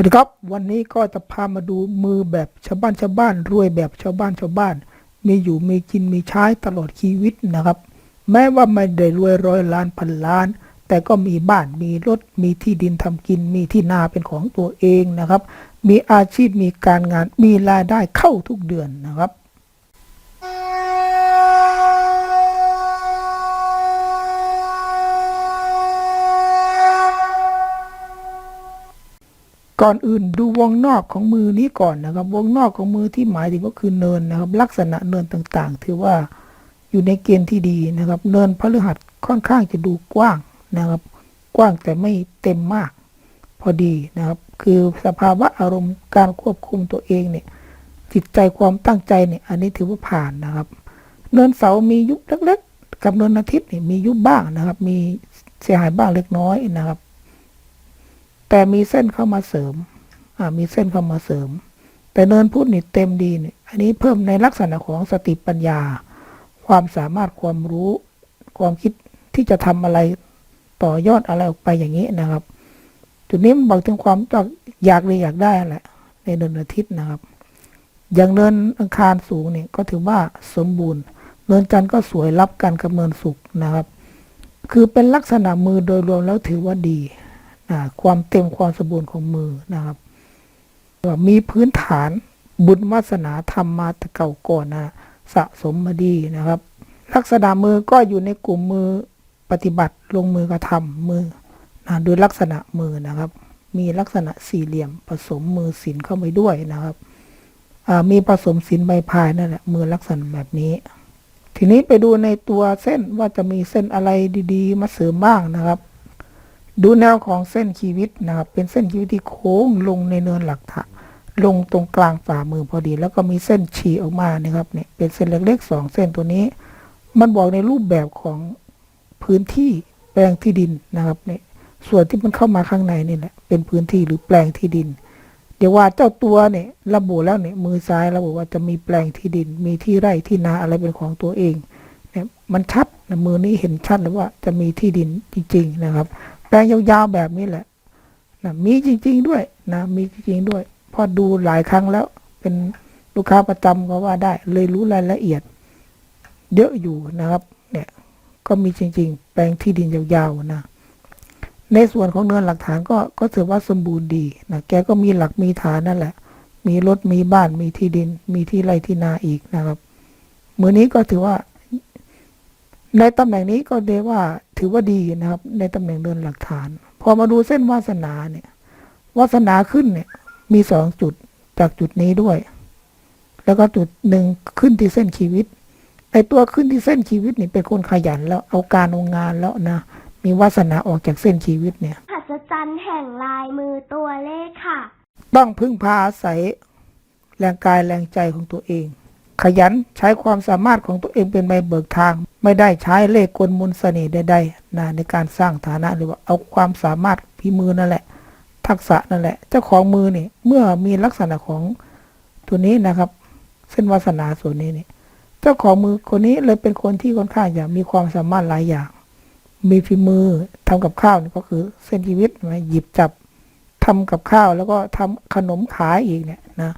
สวัสดีครับวันนี้ก็จะพามาดูมือแบบชาวบ้านชาวบ้านรวยแบบชาวบ้านชาวบ้าน มีอยู่มีกินมีใช้ตลอดชีวิตนะครับ แม้ว่าไม่ได้รวยร้อยล้านพันล้าน แต่ก็มีบ้านมีรถมีที่ดินทำกินมีที่นาเป็นของตัวเองนะครับ มีอาชีพมีการงานมีรายได้เข้าทุกเดือนนะครับ ก่อนอื่นดูวงนอกของมือนี้ก่อนนะครับ วงนอกของมือที่หมายถึงก็คือเนินนะครับ ลักษณะเนินต่างๆ ถือว่าอยู่ในเกณฑ์ที่ดีนะครับ เนินพฤหัสค่อนข้างจะดูกว้างนะครับ กว้างแต่ไม่เต็มมากพอดีนะครับ คือสภาวะอารมณ์การควบคุมตัวเองเนี่ยจิตใจความตั้งใจเนี่ยอันนี้ถือว่าผ่านนะครับ เนินเสามียุบเล็ก ๆ กับเนินอาทิตย์เนี่ยมียุบบ้างนะครับ มีเสียหายบ้างเล็กน้อยนะครับ แต่มีเส้นเข้ามาเสริม อ่า มีเส้นเข้ามาเสริม แต่เนินพุทธนี่เต็มดีเนี่ยอันนี้เพิ่มในลักษณะของสติปัญญา ความสามารถความรู้ ความคิดที่จะทำอะไรต่อยอดอะไรออกไปอย่างนี้นะครับ จุดนี้มันบอกถึงความอยากเลยอยากได้แหละ ในเนินอาทิตย์นะครับ อย่างเนินอังคารสูงเนี่ยก็ถือว่าสมบูรณ์เนินจันทร์ก็สวยรับกันกับเนินสุกร์นะครับ คือเป็นลักษณะมือโดยรวมแล้วถือว่าดี ความเต็มความสมบูรณ์ของมือนะครับมีพื้นฐานบุญวาสนาทำมาแต่เก่าก่อนนะสะสมมาดีนะครับ ลักษณะมือก็อยู่ในกลุ่มมือปฏิบัติลงมือกระทำมือนะโดยลักษณะมือนะครับ มีลักษณะสี่เหลี่ยมผสมมือศิลเข้าไปด้วยนะครับมีผสมศิลใบพายนั่นแหละมือลักษณะแบบนี้ ทีนี้ไปดูในตัวเส้นว่าจะมีเส้นอะไรดี ๆ มาเสริมบ้างนะครับ ดูแนวของเส้นชีวิตนะครับ เป็นเส้นชีวิตที่โค้งลงในเนินหลักฐะลงตรงกลางฝ่ามือพอดี แล้วก็มีเส้นฉีออกมานะครับเนี่ยเป็นเส้นเล็กๆสองเส้นตัวนี้ มันบอกในรูปแบบของพื้นที่แปลงที่ดินนะครับเนี่ยส่วนที่มันเข้ามาข้างในนี่แหละเป็นพื้นที่หรือแปลงที่ดิน เดี๋ยวว่าเจ้าตัวเนี่ยระบุแล้วเนี่ยมือซ้ายระบุว่าจะมีแปลงที่ดิน มีที่ไร่ที่นาอะไรเป็นของตัวเองเนี่ยมันชัดนะมือนี้เห็นชัดเลยว่าจะมีที่ดินจริงๆนะครับ แปลงยาวๆแบบนี้แหละนะมีจริง ๆด้วยนะมีจริง ๆด้วย พอดูหลายครั้งแล้ว เป็นลูกค้าประจำก็ว่าได้ เลยรู้รายละเอียด เยอะอยู่นะครับ เนี่ย ก็มีจริง ๆ แปลงที่ดินยาวๆนะในส่วนของเนินหลักฐานก็ก็ถือว่าสมบูรณ์ดีนะแกก็มีหลักมีฐานนั่นแหละ มีรถมีบ้านมีที่ดิน มีที่ไร่ที่นาอีกนะครับ มือนี้ก็ถือว่า ในตำแหน่งนี้ก็เรียกว่าถือว่าดีนะครับ ในตำแหน่งเดินหลักฐาน พอมาดูเส้นวาสนาเนี่ยวาสนาขึ้นเนี่ย มีสองจุดจากจุดนี้ด้วย แล้วก็จุดหนึ่งขึ้นที่เส้นชีวิตไอตัวขึ้นที่เส้นชีวิตนี่เป็นคนขยันแล้วเอาการเอางานแล้วนะมีวาสนาออกจากเส้นชีวิตเนี่ยหัศจรรย์แห่งลายมือตัวเลขค่ะ ต้องพึ่งพาอาศัยแรงกายแรงใจของตัวเอง ขยันใช้ความสามารถของตัวเองเป็นใบเบิกทาง ไม่ได้ใช้เลขกลมนเสน่ห์ใดๆนะในการสร้างฐานะหรือว่าเอาความสามารถพิมือนั่นแหละ ทักษะนั่นแหละ เจ้าของมือนี่เมื่อมีลักษณะของตัวนี้นะครับ เส้นวาสนาส่วนนี้นี่เจ้าของมือคนนี้เลยเป็นคนที่ค่อนข้างจะมีความสามารถหลายอย่าง มีฝีมือทำกับข้าวนี่ก็คือเส้นชีวิตนะหยิบจับทำกับข้าวแล้วก็ทำขนมขายอีกเนี่ยนะ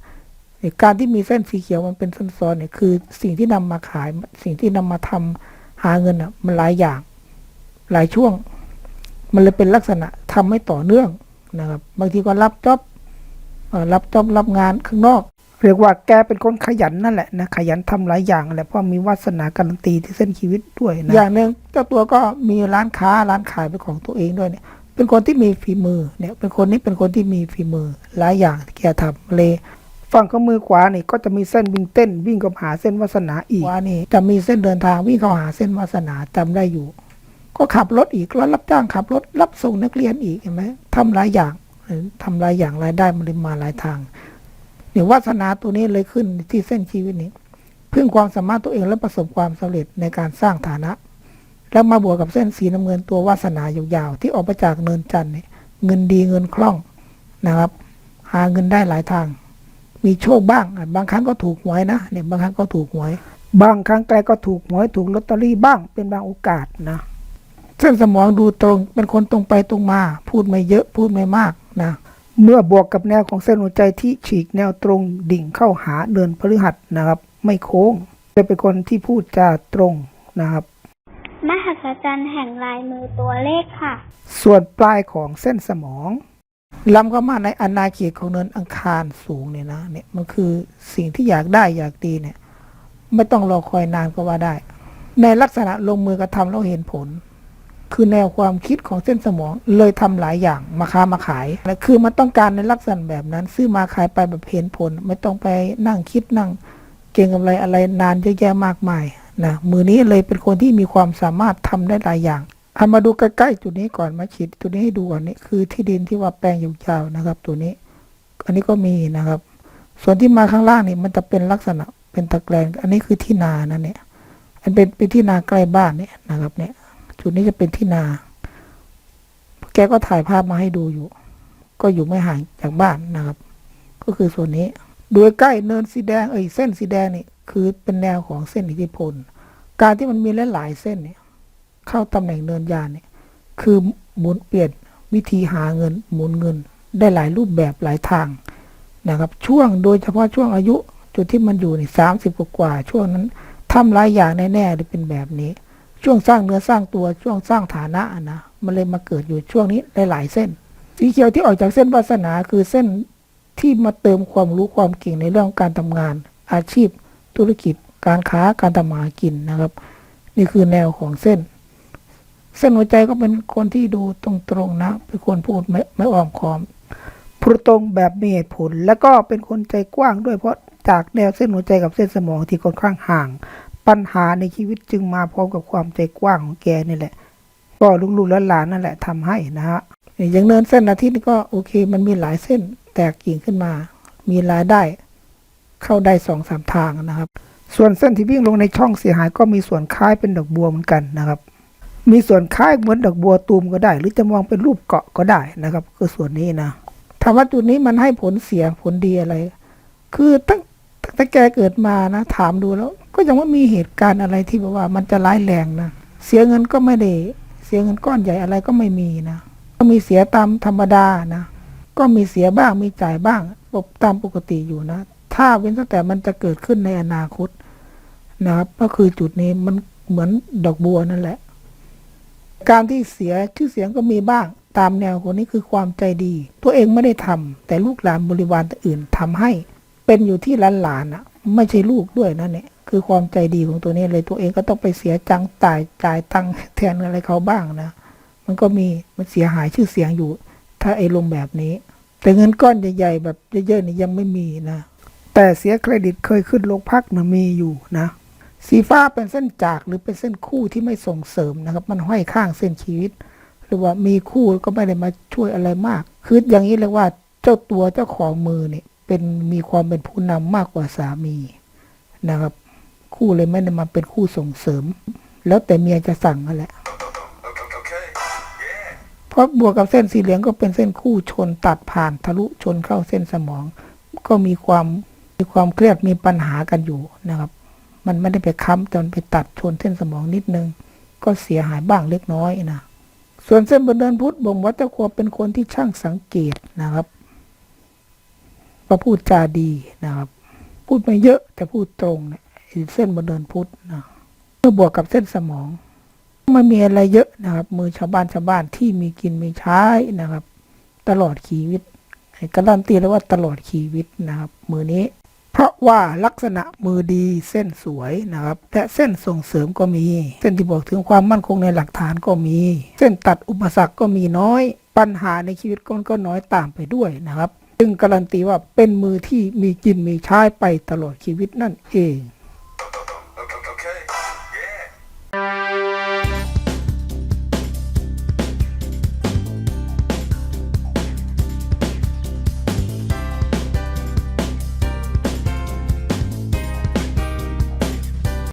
การที่มีเส้นสีเขียวมันเป็นซ้อนๆเนี่ยคือสิ่งที่นำมาขายสิ่งที่นำมาทำหาเงินอะมันหลายอย่าง หลายช่วง มันเลยเป็นลักษณะทำไม่ต่อเนื่องนะครับ บางทีก็รับจ็อบเอ่อรับจ็อบรับงานข้างนอก เรียกว่าแกเป็นคนขยันนั่นแหละนะขยันทำหลายอย่างแหละเพราะมีวาสนาการันตีที่เส้นชีวิตด้วยนะอย่างหนึ่งเจ้าตัวก็มีร้านค้าร้านขายเป็นของตัวเองด้วยเนี่ยเป็นคนที่มีฝีมือเนี่ยเป็นคนนี้เป็นคนที่มีฝีมือหลายอย่างที่แกทำเลย ฝั่งข้างมือขวานี่ก็จะมีเส้นวิ่งเต้นวิ่งเข้าหาเส้นวาสนาอีกขวานี่จะมีเส้นเดินทางวิ่งเข้าหาเส้นวาสนาจำได้อยู่ ก็ขับรถอีกรถรับจ้างขับรถรับส่งนักเรียนอีกเห็นไหมทำหลายอย่างทำหลายอย่างรายได้มันเลยมาหลายทางเนี่ยวาสนาตัวนี้เลยขึ้นที่เส้นชีวิตนี้พึ่งความสามารถตัวเองและประสบความสำเร็จในการสร้างฐานะ แล้วมาบวกกับเส้นสีน้ำเงินตัววาสนายาวๆที่ออกมาจากเนินจันทร์เงินดีเงินคล่องนะครับ หาเงินได้หลายทาง มีโชคบ้างอะบางครั้งก็ถูกหวยนะเนี่ยบางครั้งก็ถูกหวย บางครั้งแกก็ถูกหวยถูกลอตเตอรี่บ้างเป็นบางโอกาสนะเส้นสมองดูตรงเป็นคนตรงไปตรงมา พูดไม่เยอะพูดไม่มากนะเมื่อบวกกับแนวของเส้นหัวใจที่ฉีกแนวตรงดิ่งเข้าหาเนินพฤหัสนะครับ ไม่โค้ง จะเป็นคนที่พูดจาตรงนะครับมหัศจรรย์แห่งลายมือตัวเลขค่ะ ส่วนปลายของเส้นสมอง ล้ำเข้ามาในอนาเขตของเนินอังคารสูงเนี่ยนะเนี่ยมันคือสิ่งที่อยากได้อยากดีเนี่ย ไม่ต้องรอคอยนานก็ว่าได้ ในลักษณะลงมือกระทำแล้วเห็นผล คือแนวความคิดของเส้นสมองเลยทำหลายอย่างมาค้ามาขายและคือมันต้องการในลักษณะแบบนั้น ซื้อมาขายไปแบบเห็นผล ไม่ต้องไปนั่งคิดนั่ง เก่งอะไรอะไรนานเยอะแยะมากมายนะมือนี้เลยเป็นคนที่มีความสามารถทำได้หลายอย่าง เอามาดูใกล้ๆจุดนี้ก่อนมาฉีดจุดนี้ให้ดูก่อนนี่คือที่ดินที่ว่าแปลงยาวๆนะครับ ตัวนี้ อันนี้ก็มีนะครับ ส่วนที่มาข้างล่างนี่มันจะเป็นลักษณะเป็นตะแกรงอันนี้คือที่นานะเนี่ย อันเป็นเป็นที่นาใกล้บ้านเนี่ยนะครับ เนี่ย จุดนี้จะเป็นที่นา แกก็ถ่ายภาพมาให้ดูอยู่ ก็อยู่ไม่ห่างจากบ้านนะครับ ก็คือส่วนนี้โดยใกล้เนินสีแดงเอ้ยเส้นสีแดงนี่คือเป็นแนวของเส้นอิทธิพล การที่มันมีหลายๆเส้นเนี่ย เข้าตำแหน่งเนินยานเนี่ยคือหมุนเปลี่ยนวิธีหาเงินหมุนเงิน ได้หลายรูปแบบหลายทางนะครับ ช่วงโดยเฉพาะช่วงอายุจุดที่มันอยู่นี่สามสิบกว่า ช่วงนั้นทำหลายอย่างแน่ๆเลยเป็นแบบนี้ ช่วงสร้างเนื้อสร้างตัวช่วงสร้างฐานะนะมันเลยมาเกิดอยู่ช่วงนี้หลายๆเส้น สีเขียวที่ออกจากเส้นวาสนาคือเส้นที่มาเติมความรู้ความเก่งในเรื่องการทำงาน อาชีพ ธุรกิจ การค้าการทำมาหากินนะครับ นี่คือแนวของเส้น เส้นหัวใจก็เป็นคนที่ดูตรงๆนะ เป็นคนพูดไม่ไม่อ้อมค้อมพูดตรงแบบมีเหตุผล แล้วก็เป็นคนใจกว้างด้วยเพราะจากแนวเส้นหัวใจกับเส้นสมองที่ค่อนข้างห่าง ปัญหาในชีวิตจึงมาพร้อมกับความใจกว้างของแกนี่แหละ ก็ลูกๆและหลานนั่นแหละทำให้นะฮะอย่างเนินเส้นอาทิตย์นี่ก็โอเค มันมีหลายเส้นแตกกิ่งขึ้นมา มีรายได้ เข้าได้สองสามทางนะครับ ส่วนเส้นที่วิ่งลงในช่องเสียหายก็มีส่วนคล้ายเป็นดอกบัวเหมือนกันนะครับ มีส่วนคล้ายเหมือนดอกบัวตูมก็ได้ หรือจะมองเป็นรูปเกาะก็ได้นะครับ คือส่วนนี้นะถามว่าจุดนี้มันให้ผลเสียผลดีอะไร คือตั้งตั้งแต่แกเกิดมานะ ถามดูแล้ว ก็ยังว่ามีเหตุการณ์อะไรที่แบบว่ามันจะร้ายแรงนะเสียเงินก็ไม่ได้เสียเงินก้อนใหญ่อะไรก็ไม่มีนะก็มีเสียตามธรรมดานะก็มีเสียบ้างมีจ่ายบ้างปกตามปกติอยู่นะ ถ้าเว้นตั้งแต่มันจะเกิดขึ้นในอนาคตนะครับก็คือจุดนี้มันเหมือนดอกบัวนั่นแหละ การที่เสียชื่อเสียงก็มีบ้าง ตามแนวคนนี้คือความใจดี ตัวเองไม่ได้ทำแต่ลูกหลานบริวารอื่นทำให้ เป็นอยู่ที่หลานๆอะ ไม่ใช่ลูกด้วยนั่นเนี่ยคือความใจดีของตัวนี้เลยตัวเองก็ต้องไปเสียจังจ่ายจ่ายตังแทนอะไรเขาบ้างนะ มันก็มีมันเสียหายชื่อเสียงอยู่ ถ้าไอ้ลงแบบนี้ แต่เงินก้อนใหญ่ ๆ แบบเยอะๆนี่ยังไม่มีนะ แต่เสียเครดิตเคยขึ้นโรงพักนะมีอยู่นะ สีฟ้าเป็นเส้นจากหรือเป็นเส้นคู่ที่ไม่ส่งเสริมนะครับ มันห้อยข้างเส้นชีวิต หรือว่ามีคู่ก็ไม่ได้มาช่วยอะไรมาก คืออย่างนี้เลยว่าเจ้าตัวเจ้าของมือเนี่ยเป็นมีความเป็นผู้นำมากกว่าสามีนะครับ คู่เลยไม่ได้มาเป็นคู่ส่งเสริม แล้วแต่เมียจะสั่งนั่นแหละเพราะบวกกับเส้นสีเหลืองก็เป็นเส้นคู่ชนตัดผ่านทะลุชนเข้าเส้นสมอง ก็มีความมีความเครียดมีปัญหากันอยู่นะครับ มันไม่ได้ไปค้ำจนไปตัดชนเส้นสมองนิดนึง ก็เสียหายบ้างเล็กน้อยนะส่วนเส้นบนเดินพุทธบ่งว่าเจ้าควเป็นคนที่ช่างสังเกตนะครับว่าพูดจาดีนะครับ พูดไม่เยอะแต่พูดตรงเนี่ยเส้นบนเดินพุทธนะเมื่อบวกกับเส้นสมองไม่มีอะไรเยอะนะครับ มือชาวบ้านชาวบ้านที่มีกินมีใช้นะครับ ตลอดชีวิตการันตีแล้วว่าตลอดชีวิตนะครับ มือนี้ ราะว่าลักษณะมือดีเส้นสวยนะครับและเส้นส่งเสริมก็มี เส้นที่บอกถึงความมั่นคงในหลักฐานก็มี เส้นตัดอุปสรรคก็มีน้อย ปัญหาในชีวิตก็ก็น้อยตามไปด้วยนะครับ จึงการันตีว่าเป็นมือที่มีกินมีใช้ไปตลอดชีวิตนั่นเอง